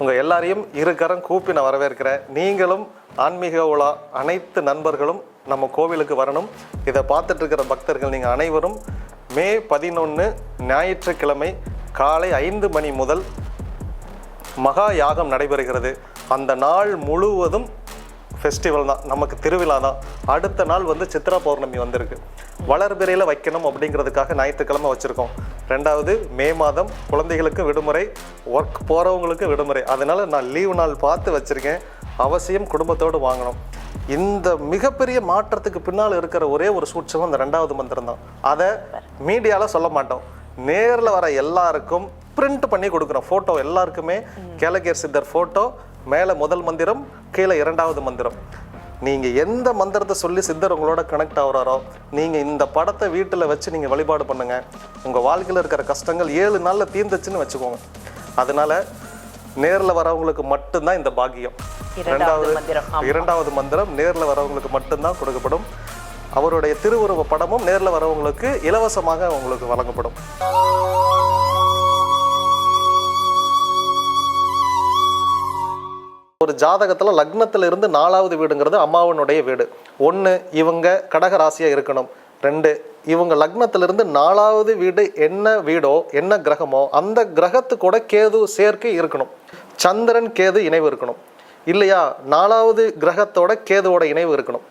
உங்கள் எல்லாரையும் இருகரம் கூப்பி நான் வரவேற்கிறேன். நீங்களும் ஆன்மீக உலா அனைத்து நண்பர்களும் நம்ம கோவிலுக்கு வரணும். இதை பார்த்துட்டு இருக்கிற பக்தர்கள் நீங்கள் அனைவரும் மே பதினொன்று ஞாயிற்றுக்கிழமை காலை ஐந்து மணி முதல் மகா யாகம் நடைபெறுகிறது. அந்த நாள் முழுவதும் ஃபெஸ்டிவல் தான். நமக்கு திருவிழா தான். அடுத்த நாள் வந்து சித்ரா பௌர்ணமி வந்திருக்கு. வளர்பிறையில் வைக்கணும் அப்படிங்கிறதுக்காக ஞாயிற்றுக்கிழமை வச்சுருக்கோம். ரெண்டாவது மே மாதம் குழந்தைகளுக்கு விடுமுறை ஒர்க் போகிறவங்களுக்கு விடுமுறை. அதனால் நான் லீவு நாள் பார்த்து வச்சுருக்கேன். அவசியம் குடும்பத்தோடு வாங்கணும். இந்த மிகப்பெரிய மாற்றத்துக்கு பின்னால் இருக்கிற ஒரே ஒரு சூட்சம் அந்த ரெண்டாவது மந்திரம் தான். அதை மீடியாவில் சொல்ல மாட்டோம். நேரில் வர எல்லாருக்கும் பிரிண்ட் பண்ணி கொடுக்குறோம். ஃபோட்டோ எல்லாருக்குமே. கேலகேர் சித்தர் ஃபோட்டோ மேலே முதல் மந்திரம் கீழே இரண்டாவது மந்திரம். நீங்கள் எந்த மந்திரத்தை சொல்லி சித்தர் உங்களோட கனெக்ட் ஆகுறாரோ நீங்கள் இந்த படத்தை வீட்டில் வச்சு நீங்கள் வழிபாடு பண்ணுங்கள் உங்கள் வாழ்க்கையில் இருக்கிற கஷ்டங்கள் ஏழு நாளில் தீர்ந்துச்சுன்னு வச்சுக்கோங்க. அதனால நேரில் வரவங்களுக்கு மட்டும்தான் இந்த பாக்கியம். இரண்டாவது. இரண்டாவது மந்திரம் நேரில் வரவங்களுக்கு மட்டும்தான் கொடுக்கப்படும். அவருடைய திருவுருவ படமும் நேரில் வரவங்களுக்கு இலவசமாக உங்களுக்கு வழங்கப்படும். ஒரு ஜாதகத்தில் லக்னத்தில் இருந்து நாலாவது வீடுங்கிறது அம்மாவனுடைய வீடு. ஒன்று இவங்க கடக ராசியாக இருக்கணும். ரெண்டு இவங்க லக்னத்திலிருந்து நாலாவது வீடு என்ன வீடோ என்ன கிரகமோ அந்த கிரகத்து கூட கேது சேர்க்கை இருக்கணும். சந்திரன் கேது இணைவு இருக்கணும். இல்லையா நாலாவது கிரகத்தோட கேதுவோட இணைவு இருக்கணும்.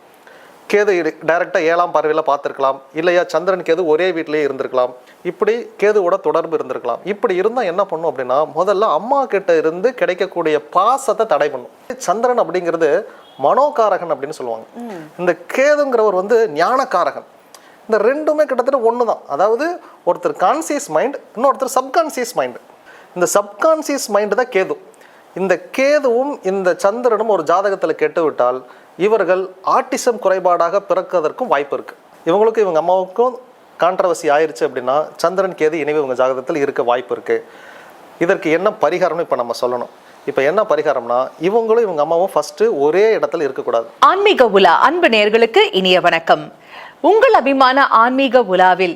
கேது டைரெக்டாக ஏழாம் பார்வையில் பார்த்துருக்கலாம். இல்லையா சந்திரன் கேது ஒரே வீட்டிலேயே இருந்திருக்கலாம். இப்படி கேதுவோட தொடர்பு இருந்திருக்கலாம். இப்படி இருந்தால் என்ன பண்ணும் அப்படின்னா முதல்ல அம்மா கிட்ட இருந்து கிடைக்கக்கூடிய பாசத்தை தடை பண்ணும். சந்திரன் அப்படிங்கிறது மனோகாரகன் அப்படின்னு சொல்லுவாங்க. இந்த கேதுங்கிறவர் வந்து ஞானகாரகன் இந்த ரெண்டுமே கிட்டத்தட்ட ஒன்று தான் அதாவது ஒருத்தர் கான்சியஸ் மைண்ட் இன்னொருத்தர் சப்கான்சியஸ் மைண்டு இந்த சப்கான்சியஸ் மைண்டு தான் கேது. இந்த கேதுவும் இந்த சந்திரனும் ஒரு ஜாதகத்தில் கெட்டுவிட்டால் இவர்கள் ஆட்டிசம் குறைபாடாக பிறக்கிறதற்கும் வாய்ப்பு இருக்கு. இவங்களுக்கும் இவங்க அம்மாவுக்கும் கான்ட்ரவர்சி ஆயிடுச்சு அப்படின்னா சந்திரன் கேது இணைவு இவங்க ஜாதகத்தில் இருக்க வாய்ப்பு இருக்குது இதற்கு என்ன பரிகாரம்னு இப்போ நம்ம சொல்லணும். இப்போ என்ன பரிகாரம்னா இவங்களும் இவங்க அம்மாவும் ஃபர்ஸ்ட் ஒரே இடத்துல இருக்கக்கூடாது. ஆன்மீக உலா அன்பு நேயர்களுக்கு இனிய வணக்கம். உங்கள் அபிமான ஆன்மீக உலாவில்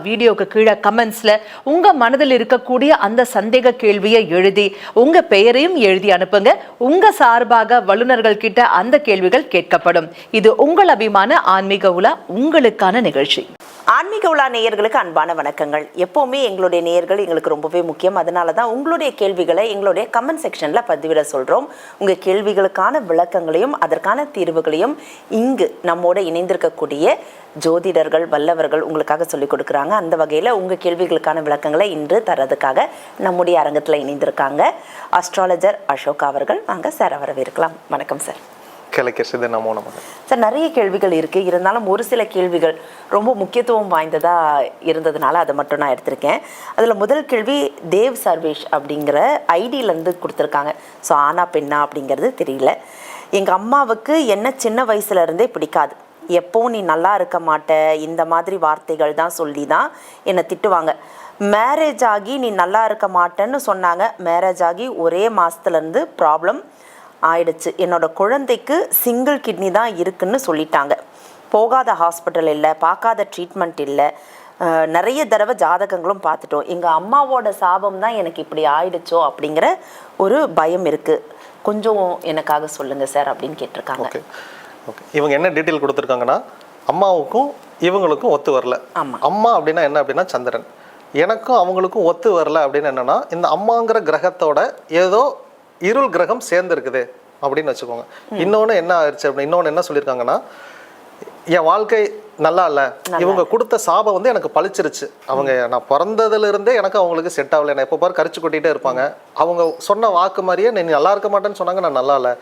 வீடியோக்கு கீழே கமெண்ட்ஸில் உங்க மனதில் இருக்கக்கூடிய அந்த சந்தேக கேள்வியை எழுதி உங்க பெயரையும் எழுதி அனுப்புங்க. உங்க சார்பாக வல்லுநர்கள் கிட்ட அந்த கேள்விகள் கேட்கப்படும். இது உங்கள் அபிமான ஆன்மீக உலா உங்களுக்கான நிகழ்ச்சி. ஆன்மீக உலா நேயர்களுக்கு அன்பான வணக்கங்கள். எப்போவுமே எங்களுடைய நேயர்கள் எங்களுக்கு ரொம்பவே முக்கியம். அதனால தான் உங்களுடைய கேள்விகளை எங்களுடைய கமெண்ட் செக்ஷனில் பதிவிட சொல்கிறோம் உங்கள் கேள்விகளுக்கான விளக்கங்களையும் அதற்கான தீர்வுகளையும் இங்கு நம்மோட இணைந்திருக்கக்கூடிய ஜோதிடர்கள் வல்லவர்கள் உங்களுக்காக சொல்லிக் கொடுக்குறாங்க. அந்த வகையில் உங்கள் கேள்விகளுக்கான விளக்கங்களை இன்று தரதுக்காக நம்முடைய அரங்கத்தில் இணைந்திருக்காங்க அஸ்ட்ராலஜர் அசோக் அவர்கள். வாங்க சார் வரவேற்கலாம். வணக்கம் சார் கிழக்கு சித நமோ சார் நிறைய கேள்விகள் இருக்குது இருந்தாலும் ஒரு சில கேள்விகள் ரொம்ப முக்கியத்துவம் வாய்ந்ததாக இருந்ததுனால அதை மட்டும் நான் எடுத்திருக்கேன். அதில் முதல் கேள்வி தேவ் சர்வேஷ் அப்படிங்கிற ஐடியிலேருந்து கொடுத்துருக்காங்க. ஸோ ஆனா பெண்ணா அப்படிங்கிறது தெரியல. எங்கள் அம்மாவுக்கு என்ன சின்ன வயசுல இருந்தே பிடிக்காது. எப்போவும் நீ நல்லா இருக்க மாட்ட இந்த மாதிரி வார்த்தைகள் தான் சொல்லி தான் என்னை திட்டுவாங்க. மேரேஜ் ஆகி நீ நல்லா இருக்க மாட்டேன்னு சொன்னாங்க. மேரேஜ் ஆகி ஒரே மாதத்துலேருந்து ப்ராப்ளம் ஆயிடுச்சு. என்னோட குழந்தைக்கு சிங்கிள் கிட்னி தான் இருக்குன்னு சொல்லிட்டாங்க. போகாத ஹாஸ்பிட்டல் இல்லை பார்க்காத ட்ரீட்மெண்ட் இல்லை. நிறைய தடவை ஜாதகங்களும் பார்த்துட்டோம். எங்கள் அம்மாவோட சாபம் தான் எனக்கு இப்படி ஆயிடுச்சோ அப்படிங்கிற ஒரு பயம் இருக்குது கொஞ்சம் எனக்காக சொல்லுங்கள் சார் அப்படின்னு கேட்டிருக்காங்க. ஓகே இவங்க என்ன டீட்டெயில் கொடுத்துருக்காங்கன்னா அம்மாவுக்கும் இவங்களுக்கும் ஒத்து வரல. அம்மா அப்படின்னா என்ன அப்படின்னா சந்திரன். எனக்கும் அவங்களுக்கும் ஒத்து வரல அப்படின்னு என்னன்னா இந்த அம்மாங்கிற கிரகத்தோட ஏதோ இருள் கிரகம் சேர்ந்து இருக்குது அப்படின்னு வச்சுக்கோங்க. இன்னொன்று என்ன ஆயிடுச்சு அப்படின்னு இன்னொன்று என்ன சொல்லியிருக்காங்கன்னா என் வாழ்க்கை நல்லா இல்லை. இவங்க கொடுத்த சாபம் வந்து எனக்கு பழிச்சிருச்சு. அவங்க நான் பிறந்ததுல இருந்தே எனக்கு அவங்களுக்கு செட் ஆகல. நான் எப்போ பாரு கரிச்சு கொட்டிகிட்டே இருப்பாங்க. அவங்க சொன்ன வாக்கு மாதிரியே நீ நல்லா இருக்க மாட்டேன்னு சொன்னாங்க நான் நல்லா இல்லை.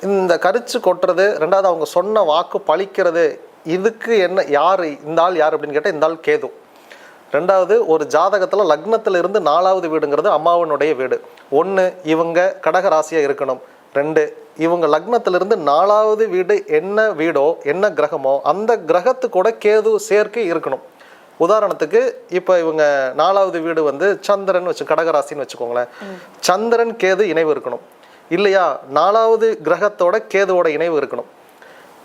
இந்த கரிச்சு கொட்டுறது ரெண்டாவது அவங்க சொன்ன வாக்கு பழிக்கிறது இதுக்கு என்ன யார் இந்த ஆள் யார் அப்படின்னு கேட்டால் இந்த ஆள் கேது. ரெண்டாவது ஒரு ஜாதகத்தில் லக்னத்தில் இருந்து நாலாவது வீடுங்கிறது அம்மாவனுடைய வீடு. ஒன்று இவங்க கடகராசியாக இருக்கணும். ரெண்டு இவங்க லக்னத்திலிருந்து நாலாவது வீடு என்ன வீடோ என்ன கிரகமோ அந்த கிரகத்து கூட கேது சேர்க்கை இருக்கணும். உதாரணத்துக்கு இப்போ இவங்க நாலாவது வீடு வந்து சந்திரன் வச்சு கடகராசின்னு வச்சுக்கோங்களேன். சந்திரன் கேது இணைவு இருக்கணும். இல்லையா? நாலாவது கிரகத்தோட கேதுவோட இணைவு இருக்கணும்.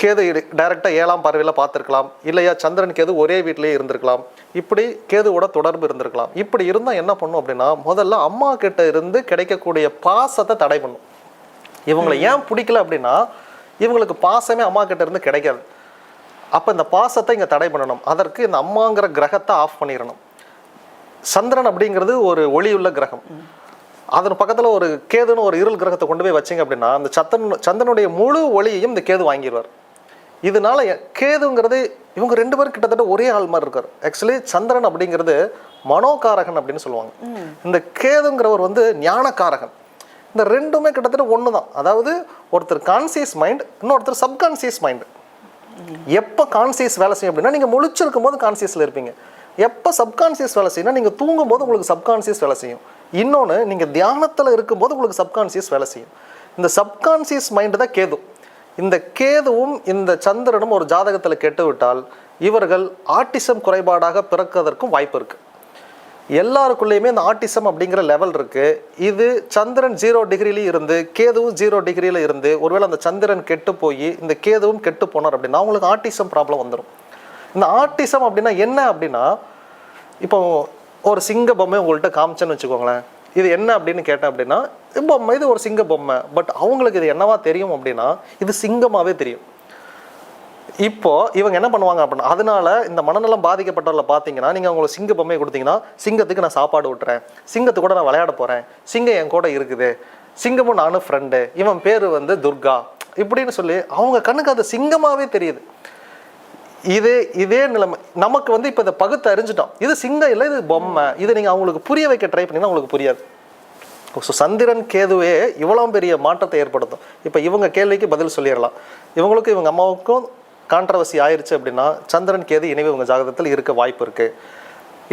கேது டைரெக்டாக ஏழாம் பார்வையில் பார்த்துருக்கலாம். இல்லையா? சந்திரன் கேது ஒரே வீட்டிலேயே இருந்திருக்கலாம். இப்படி கேதுவோட தொடர்பு இருந்திருக்கலாம். இப்படி இருந்தால் என்ன பண்ணும் அப்படின்னா முதல்ல அம்மா கிட்ட இருந்து கிடைக்கக்கூடிய பாசத்தை தடை பண்ணும். இவங்களை ஏன் பிடிக்கல அப்படின்னா இவங்களுக்கு பாசமே அம்மா கிட்ட இருந்து கிடைக்காது. அப்போ இந்த பாசத்தை இங்கே தடை பண்ணணும். அதற்கு இந்த அம்மாங்கிற கிரகத்தை ஆஃப் பண்ணிடணும். சந்திரன் அப்படிங்கிறது ஒரு ஒளியுள்ள கிரகம். அதன் பக்கத்தில் ஒரு கேதுன்னு ஒரு இருள் கிரகத்தை கொண்டு போய் வச்சீங்க அப்படின்னா அந்த சந்திரன் சந்திரனுடைய முழு ஒளியையும் இந்த கேது வாங்கிடுவார். இதனால கேதுங்கிறது இவங்க ரெண்டு பேரும் கிட்டத்தட்ட ஒரே ஆள் மாதிரி இருக்கார். ஆக்சுவலி சந்திரன் அப்படிங்கிறது மனோகாரகன் அப்படின்னு சொல்லுவாங்க. இந்த கேதுங்கிறவர் வந்து ஞானகாரகன். இந்த ரெண்டுமே கிட்டத்தட்ட ஒன்று தான் அதாவது ஒருத்தர் கான்சியஸ் மைண்ட் இன்னொருத்தர் சப்கான்சியஸ் மைண்ட் எப்போ கான்சியஸ் வேலை செய்யும் அப்படின்னா நீங்கள் முழிச்சிருக்கும் போது கான்சியஸில் இருப்பீங்க. எப்போ சப்கான்சியஸ் வேலை செய்யணும் நீங்கள் தூங்கும் போது உங்களுக்கு சப்கான்சியஸ் வேலை செய்யும். இன்னொன்று நீங்கள் தியானத்தில் இருக்கும்போது உங்களுக்கு சப்கான்சியஸ் வேலை செய்யும். இந்த சப்கான்சியஸ் மைண்டு தான் கேது. இந்த கேதுவும் இந்த சந்திரனும் ஒரு ஜாதகத்தில் கெட்டுவிட்டால் இவர்கள் ஆட்டிசம் குறைபாடாக பிறக்கிறதற்கும் வாய்ப்பு இருக்குது எல்லாருக்குள்ளேயுமே இந்த ஆட்டிசம் அப்படிங்கிற லெவல் இருக்குது இது சந்திரன் ஜீரோ டிகிரிலேயும் இருந்து கேதுவும் ஜீரோ டிகிரியில இருந்து ஒருவேளை அந்த சந்திரன் கெட்டு போய் இந்த கேதுவும் கெட்டு போனார் அப்படின்னா அவங்களுக்கு ஆட்டிசம் ப்ராப்ளம் வந்துடும் இந்த ஆட்டிசம் அப்படின்னா என்ன அப்படின்னா இப்போ ஒரு சிங்க பொம்மை உங்கள்கிட்ட காமிச்சேன்னு வச்சுக்கோங்களேன். இது என்ன அப்படின்னு கேட்டேன் அப்படின்னா பொம்மை இது ஒரு சிங்க பொம்மை. பட் அவங்களுக்கு இது என்னவா தெரியும் அப்படின்னா இது சிங்கமாகவே தெரியும். இப்போ இவங்க என்ன பண்ணுவாங்க அப்படின்னா அதனால இந்த மனநலம் பாதிக்கப்பட்டவர்களை பார்த்தீங்கன்னா நீங்கள் அவங்களுக்கு சிங்க பொம்மையை கொடுத்தீங்கன்னா சிங்கத்துக்கு நான் சாப்பாடு விட்டுறேன் சிங்கத்து கூட நான் விளையாட போகிறேன் சிங்கம் என் கூட இருக்குது. சிங்கமும் நானும் ஃப்ரெண்டு இவன் பேர் வந்து துர்கா. இப்படின்னு சொல்லி அவங்க கண்ணுக்கு அது சிங்கமாகவே தெரியுது. இதே இதே நிலைமை. நமக்கு வந்து இப்போ இதை பகுத்து அறிஞ்சிட்டோம். இது சிங்கம் இல்லை இது பொம்மை. இதை நீங்கள் அவங்களுக்கு புரிய வைக்க ட்ரை பண்ணினா அவங்களுக்கு புரியாது. ஸோ சந்திரன் கேதுவே இவ்வளோ பெரிய மாற்றத்தை ஏற்படுத்தும். இப்போ இவங்க கேள்விக்கு பதில் சொல்லிடலாம். இவங்களுக்கும் இவங்க அம்மாவுக்கும் கான்ட்ரவர்சி ஆயிடுச்சு அப்படின்னா சந்திரன் கேது இணைவு இவங்க ஜாதகத்தில் இருக்க வாய்ப்பு இருக்குது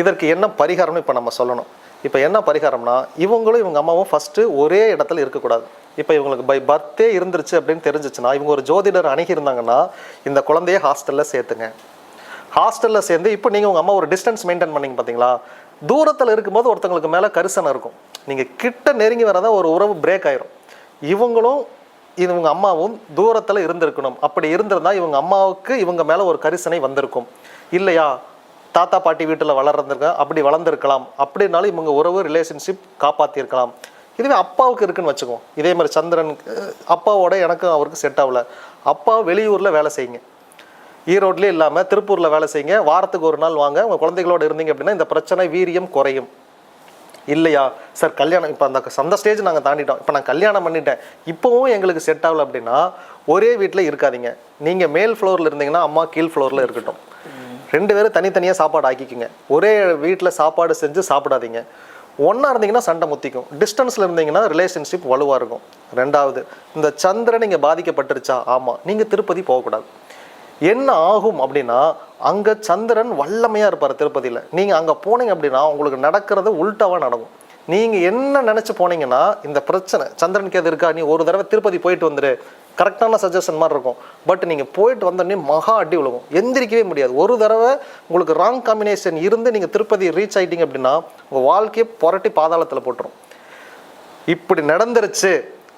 இதற்கு என்ன பரிகாரம்னு இப்போ நம்ம சொல்லணும். இப்போ என்ன பரிகாரம்னா இவங்களும் இவங்க அம்மாவும் ஃபஸ்ட்டு ஒரே இடத்துல இருக்கக்கூடாது. இப்போ இவங்களுக்கு பை பர்த்தே இருந்துருச்சு அப்படின்னு தெரிஞ்சிச்சுன்னா இவங்க ஒரு ஜோதிடர் அணுகியிருந்தாங்கன்னா இந்த குழந்தைய ஹாஸ்டலில் சேர்த்துங்க. ஹாஸ்டலில் சேர்ந்து இப்போ நீங்கள் உங்கள் அம்மா ஒரு டிஸ்டன்ஸ் மெயின்டைன் பண்ணீங்க பார்த்தீங்களா தூரத்தில் இருக்கும்போது ஒருத்தங்களுக்கு மேலே கரிசனம் இருக்கும். நீங்கள் கிட்ட நெருங்கி வரதான் ஒரு உறவு பிரேக் ஆயிரும். இவங்களும் இவங்க அம்மாவும் தூரத்தில் இருந்திருக்கணும். அப்படி இருந்திருந்தா இவங்க அம்மாவுக்கு இவங்க மேலே ஒரு கரிசனை வந்திருக்கும். இல்லையா? தாத்தா பாட்டி வீட்டில் வளர்ந்துருக்க அப்படி வளர்ந்துருக்கலாம். அப்படின்னாலும் இவங்க உறவு ரிலேஷன்ஷிப் காப்பாற்றிருக்கலாம் இதுவே அப்பாவுக்கு இருக்குன்னு வச்சுக்குவோம் இதே மாதிரி சந்திரன் அப்பாவோட எனக்கும் அவருக்கு செட் ஆகல. அப்பா வெளியூரில் வேலை செய்யுங்க. ஈரோட்லேயே இல்லாமல் திருப்பூரில் வேலை செய்யுங்க. வாரத்துக்கு ஒரு நாள் வாங்க. உங்கள் குழந்தைகளோடு இருந்தீங்க அப்படின்னா இந்த பிரச்சனை வீரியம் குறையும். இல்லையா? சார் கல்யாணம் இப்போ அந்த அந்த ஸ்டேஜ் நாங்கள் தாண்டிட்டோம். இப்போ நான் கல்யாணம் பண்ணிட்டேன். இப்போவும் எங்களுக்கு செட் ஆகல அப்படின்னா ஒரே வீட்டில் இருக்காதீங்க. நீங்கள் மேல் ஃப்ளோரில் இருந்தீங்கன்னா அம்மா கீழ் ஃப்ளோரில் இருக்கட்டும். ரெண்டு பேரும் தனித்தனியாக சாப்பாடு ஆக்கிக்குங்க. ஒரே வீட்டில் சாப்பாடு செஞ்சு சாப்பிடாதீங்க. ஒன்றா இருந்தீங்கன்னா சண்டை முத்திக்கும். டிஸ்டன்ஸில் இருந்தீங்கன்னா ரிலேஷன்ஷிப் வலுவாக இருக்கும். ரெண்டாவது இந்த சந்திரன் இங்கே பாதிக்கப்பட்டுருச்சா? ஆமாம் நீங்கள் திருப்பதி போகக்கூடாது. என்ன ஆகும் அப்படின்னா அங்கே சந்திரன் வல்லமையாக இருப்பார் திருப்பதியில். நீங்கள் அங்கே போனீங்க அப்படின்னா உங்களுக்கு நடக்கிறது உல்ட்டாவாக நடக்கும். நீங்கள் என்ன நினச்சி போனீங்கன்னா இந்த பிரச்சனை சந்திரனுக்கு எது இருக்கா? நீ ஒரு தடவை திருப்பதி போயிட்டு வந்துடு கரெக்டான சஜஷன் மாதிரி இருக்கும். பட் நீங்கள் போயிட்டு வந்தோடனே மகா அடி விழுகும். எந்திரிக்கவே முடியாது. ஒரு தடவை உங்களுக்கு ராங் காம்பினேஷன் இருந்து நீங்கள் திருப்பதி ரீச் ஆகிட்டீங்க அப்படின்னா உங்கள் வாழ்க்கையை புரட்டி பாதாளத்தில் போட்டுரும். இப்படி நடந்துருச்சு.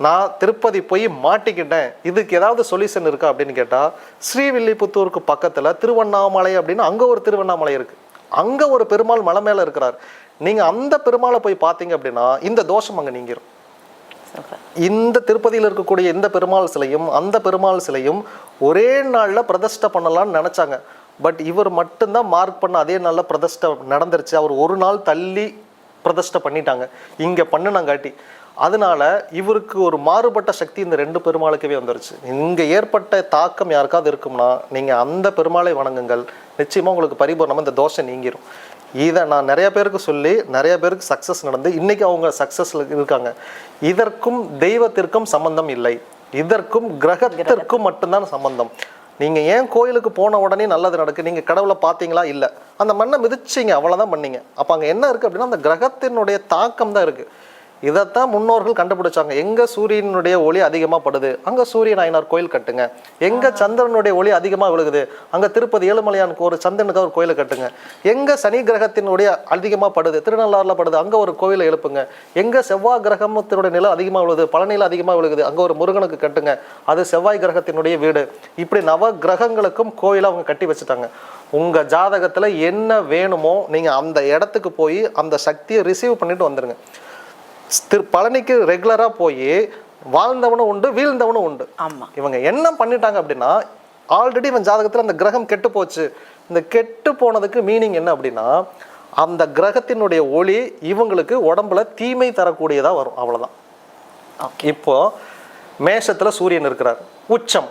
நான் திருப்பதி போய் மாட்டிக்கிட்டேன். இதுக்கு ஏதாவது சொல்யூஷன் இருக்கா அப்படின்னு கேட்டால் ஸ்ரீவில்லிபுத்தூருக்கு பக்கத்தில் திருவண்ணாமலை அப்படின்னு அங்கே ஒரு திருவண்ணாமலை இருக்குது அங்கே ஒரு பெருமாள் மலை மேலே இருக்கிறார். நீங்கள் அந்த பெருமாளை போய் பார்த்தீங்க அப்படின்னா இந்த தோஷம் அங்கே நீங்கிடும் இந்த திருப்பதியில் இருக்கக்கூடிய இந்த பெருமாள் சிலையும் அந்த பெருமாள் சிலையும் ஒரே நாளில் பிரதிஷ்டை பண்ணலாம்னு நினச்சாங்க. பட் இவர் மட்டும்தான் மார்க் பண்ண அதே நாளில் பிரதிஷ்டை நடந்துருச்சு. அவர் ஒரு நாள் தள்ளி பிரதிஷ்டை பண்ணிட்டாங்க. இங்கே பண்ணினாங்காட்டி. அதனால இவருக்கு ஒரு மாறுபட்ட சக்தி இந்த ரெண்டு பெருமாளுக்கவே வந்துருச்சு. இங்கே ஏற்பட்ட தாக்கம் யாருக்காவது இருக்கும்னா நீங்கள் அந்த பெருமாளை வணங்குங்கள். நிச்சயமாக உங்களுக்கு பரிபூர்ணமாக இந்த தோஷம் நீங்கிரும். இதை நான் நிறைய பேருக்கு சொல்லி நிறைய பேருக்கு சக்ஸஸ் நடந்து இன்றைக்கி அவங்க சக்ஸஸில் இருக்காங்க. இதற்கும் தெய்வத்திற்கும் சம்பந்தம் இல்லை. இதற்கும் கிரகத்திற்கும் மட்டும்தான் சம்பந்தம். நீங்கள் ஏன் கோயிலுக்கு போன உடனே நல்லது நடக்கு? நீங்கள் கடவுளை பார்த்தீங்களா? இல்லை. அந்த மண்ணை மிதிச்சீங்க. அவ்வளோதான் பண்ணீங்க. அப்போ அங்கே என்ன இருக்குது அப்படின்னா அந்த கிரகத்தினுடைய தாக்கம் தான் இருக்குது இதைத்தான் முன்னோர்கள் கண்டுபிடிச்சாங்க. எங்க சூரியனுடைய ஒளி அதிகமா படுது? அங்க சூரிய நாயனார் கோயில் கட்டுங்க. எங்க சந்திரனுடைய ஒளி அதிகமா விழுகுது? அங்க திருப்பதி ஏழுமலையானுக்கு ஒரு சந்திரனுக்கு ஒரு கோயிலை கட்டுங்க. எங்க சனி கிரகத்தினுடைய அதிகமா படுது? திருநள்ளாறுல படுது. அங்க ஒரு கோயிலை எழுப்புங்க. எங்க செவ்வாய் கிரகத்தினுடைய நிலை அதிகமா விழுகுது பழனியில அதிகமா விழுகுது. அங்க ஒரு முருகனுக்கு கட்டுங்க. அது செவ்வாய் கிரகத்தினுடைய வீடு. இப்படி நவ கிரகங்களுக்கும் கோயிலை அவங்க கட்டி வச்சுட்டாங்க. உங்க ஜாதகத்துல என்ன வேணுமோ நீங்க அந்த இடத்துக்கு போய் அந்த சக்தியை ரிசீவ் பண்ணிட்டு வந்துருங்க. திரு பழனிக்கு ரெகுலரா போய் வாழ்ந்தவனும் உண்டு வீழ்ந்தவனும் உண்டு. ஆமா. இவங்க என்ன பண்ணிட்டாங்க அப்படின்னா ஆல்ரெடி இவன் ஜாதகத்துல அந்த கிரகம் கெட்டு போச்சு. இந்த கெட்டு போனதுக்கு மீனிங் என்ன அப்படின்னா அந்த கிரகத்தினுடைய ஒளி இவங்களுக்கு உடம்புல தீமை தரக்கூடியதா வரும். அவ்வளவுதான். இப்போ மேஷத்துல சூரியன் இருக்கிறார். உச்சம்.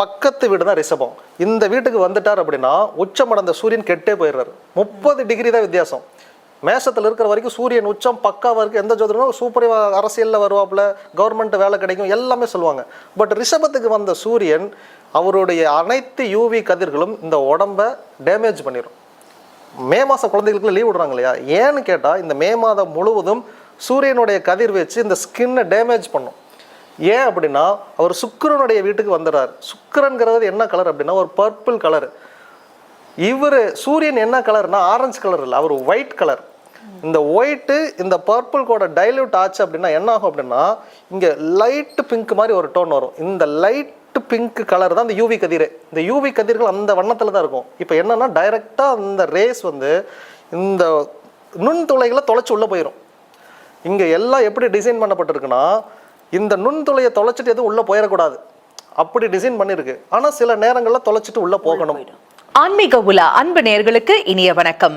பக்கத்து வீடு தான் ரிஷபம். இந்த வீட்டுக்கு வந்துட்டார் அப்படின்னா உச்சம் அடைந்த சூரியன் கெட்டே போயிடுறாரு. முப்பது டிகிரி தான் வித்தியாசம். மேசத்தில் இருக்கிற வரைக்கும் சூரியன் உச்சம் பக்காவாக இருக்குது எந்த ஜோதிடமும் சூப்பர் அரசியலில் வருவாப்புல கவர்மெண்ட் வேலை கிடைக்கும் எல்லாமே சொல்லுவாங்க. பட் ரிஷபத்துக்கு வந்த சூரியன் அவருடைய அனைத்து யூவி கதிர்களும் இந்த உடம்ப டேமேஜ் பண்ணிடும் மே மாதம் குழந்தைகளுக்கு லீவ் விடுறாங்க இல்லையா? ஏன்னு கேட்டால் இந்த மே மாதம் முழுவதும் சூரியனுடைய கதிர் வச்சு இந்த ஸ்கின்னை டேமேஜ் பண்ணும். ஏன் அப்படின்னா அவர் சுக்கரனுடைய வீட்டுக்கு வந்துடுறார். சுக்கிரன்கிறது என்ன கலர் அப்படின்னா ஒரு பர்பிள் கலர் இவர் சூரியன் என்ன கலர்னா ஆரஞ்சு கலர் இல்லை அவர் ஒயிட் கலர் இந்த ஒயிட்டு இந்த பர்பிள் கூட டைல்யூட் ஆச்சு அப்படின்னா என்ன ஆகும் அப்படின்னா இங்கே லைட்டு பிங்க் மாதிரி ஒரு டோன் வரும். இந்த லைட்டு பிங்க் கலர் தான் இந்த யூவி கதிர். இந்த யூவி கதிர்கள் அந்த வண்ணத்தில் தான் இருக்கும். இப்போ என்னன்னா டைரெக்டாக அந்த ரேஸ் வந்து இந்த நுண்துளைகளை தொலைச்சி உள்ளே போயிடும் இங்கே எல்லாம் எப்படி டிசைன் பண்ணப்பட்டிருக்குன்னா இந்த நுண்துளையை தொலைச்சிட்டு எதுவும் உள்ளே போயிடக்கூடாது. அப்படி டிசைன் பண்ணியிருக்கு ஆனால் சில நேரங்களில் தொலைச்சிட்டு உள்ளே போகணும். ஆன்மீக உலா அன்பு நேர்களுக்கு இனிய வணக்கம்.